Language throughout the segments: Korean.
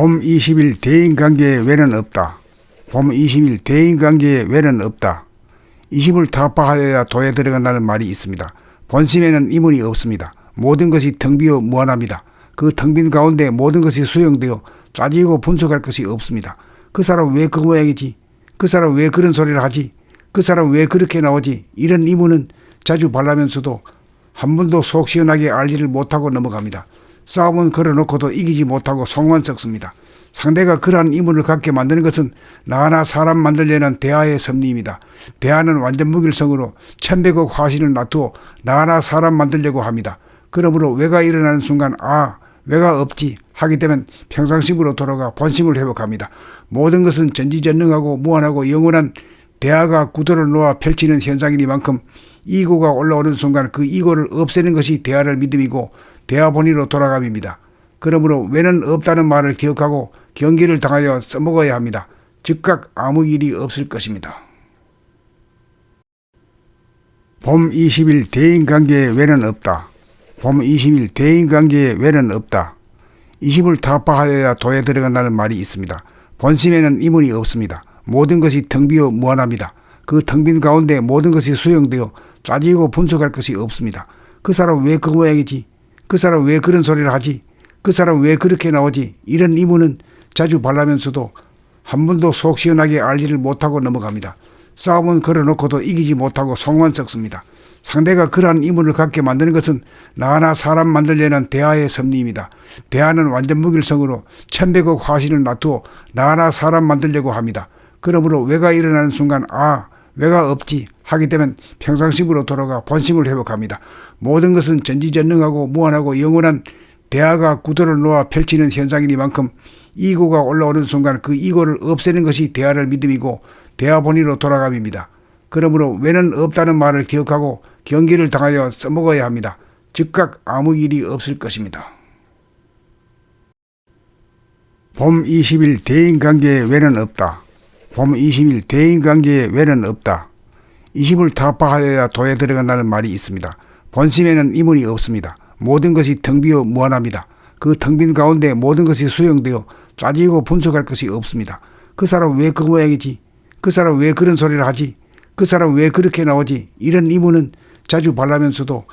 봄 20일 대인관계에 외는 없다. 봄 20일 대인관계에 외는 없다. 20을 타파하여야 도에 들어간다는 말이 있습니다. 본심에는 이문이 없습니다. 모든 것이 텅 비어 무한합니다. 그 텅 빈 가운데 모든 것이 수용되어 따지고 분석할 것이 없습니다. 그 사람 왜 그 모양이지? 그 사람 왜 그런 소리를 하지? 그 사람 왜 그렇게 나오지? 이런 이문은 자주 발라면서도 한 번도 속 시원하게 알지를 못하고 넘어갑니다. 싸움은 걸어놓고도 이기지 못하고 속만 썩습니다. 상대가 그러한 이문을 갖게 만드는 것은 나나 사람 만들려는 대화의 섭리입니다. 대화는 완전 무길성으로 천백억 화신을 놔두어 나나 사람 만들려고 합니다. 그러므로 왜가 일어나는 순간 아 왜가 없지 하게 되면 평상심으로 돌아가 본심을 회복합니다. 모든 것은 전지전능하고 무한하고 영원한 대화가 구도를 놓아 펼치는 현상이니만큼 이고가 올라오는 순간 그 이고를 없애는 것이 대화를 믿음이고 대화 본위로 돌아감입니다. 그러므로 왜는 없다는 말을 기억하고 경기를 당하여 써먹어야 합니다. 즉각 아무 일이 없을 것입니다. 봄 20일 대인관계에 왜는 없다. 봄 20일 대인관계에 왜는 없다. 20을 타파하여야 도에 들어간다는 말이 있습니다. 본심에는 이문이 없습니다. 모든 것이 텅 비어 무한합니다. 그 텅 빈 가운데 모든 것이 수용되어 따지고 분석할 것이 없습니다. 그 사람 왜 그 모양이지? 그 사람 왜 그런 소리를 하지? 그 사람 왜 그렇게 나오지? 이런 이문은 자주 발라면서도 한 번도 속 시원하게 알지를 못하고 넘어갑니다. 싸움은 걸어놓고도 이기지 못하고 속만 썩습니다. 상대가 그러한 이문을 갖게 만드는 것은 나나 사람 만들려는 대화의 섭리입니다. 대화는 완전 무길성으로 천백억 화신을 놔두어 나나 사람 만들려고 합니다. 그러므로 왜가 일어나는 순간 아 왜가 없지 하게 되면 평상심으로 돌아가 본심을 회복합니다. 모든 것은 전지전능하고 무한하고 영원한 대화가 구도를 놓아 펼치는 현상이니만큼 이고가 올라오는 순간 그 이고를 없애는 것이 대화를 믿음이고 대화 본위로 돌아감입니다. 그러므로 왜는 없다는 말을 기억하고 경기를 당하여 써먹어야 합니다. 즉각 아무 일이 없을 것입니다. 봄 20일 대인관계에 왜는 없다. 봄 20일 대인관계에 왜는 없다. 20을 타파하여야 도에 들어간다는 말이 있습니다. 본심에는 이문이 없습니다. 모든 것이 텅 비어 무한합니다. 그 텅 빈 가운데 모든 것이 수용되어 따지고 분석할 것이 없습니다. 그 사람 왜 그 모양이지? 그 사람 왜 그런 소리를 하지? 그 사람 왜 그렇게 나오지? 이런 이문은 자주 발라면서도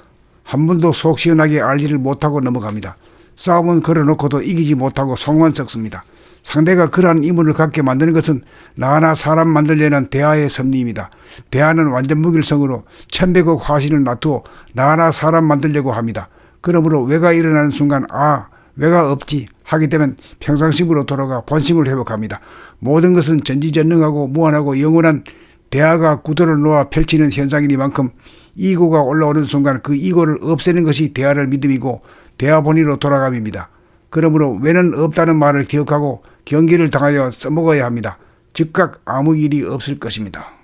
한 번도 속 시원하게 알지를 못하고 넘어갑니다. 싸움은 걸어놓고도 이기지 못하고 속만 썩습니다. 상대가 그러한 이문을 갖게 만드는 것은 나나 사람 만들려는 대화의 섭리입니다. 대화는 완전 무길성으로 천백억 화신을 놔두어 나나 사람 만들려고 합니다. 그러므로 왜가 일어나는 순간 아 왜가 없지 하게 되면 평상심으로 돌아가 본심을 회복합니다. 모든 것은 전지전능하고 무한하고 영원한 대화가 구도를 놓아 펼치는 현상이니만큼 이고가 올라오는 순간 그 이고를 없애는 것이 대화를 믿음이고 대화 본위로 돌아감입니다. 그러므로 왜는 없다는 말을 기억하고 경기를 당하여 써먹어야 합니다. 즉각 아무 일이 없을 것입니다.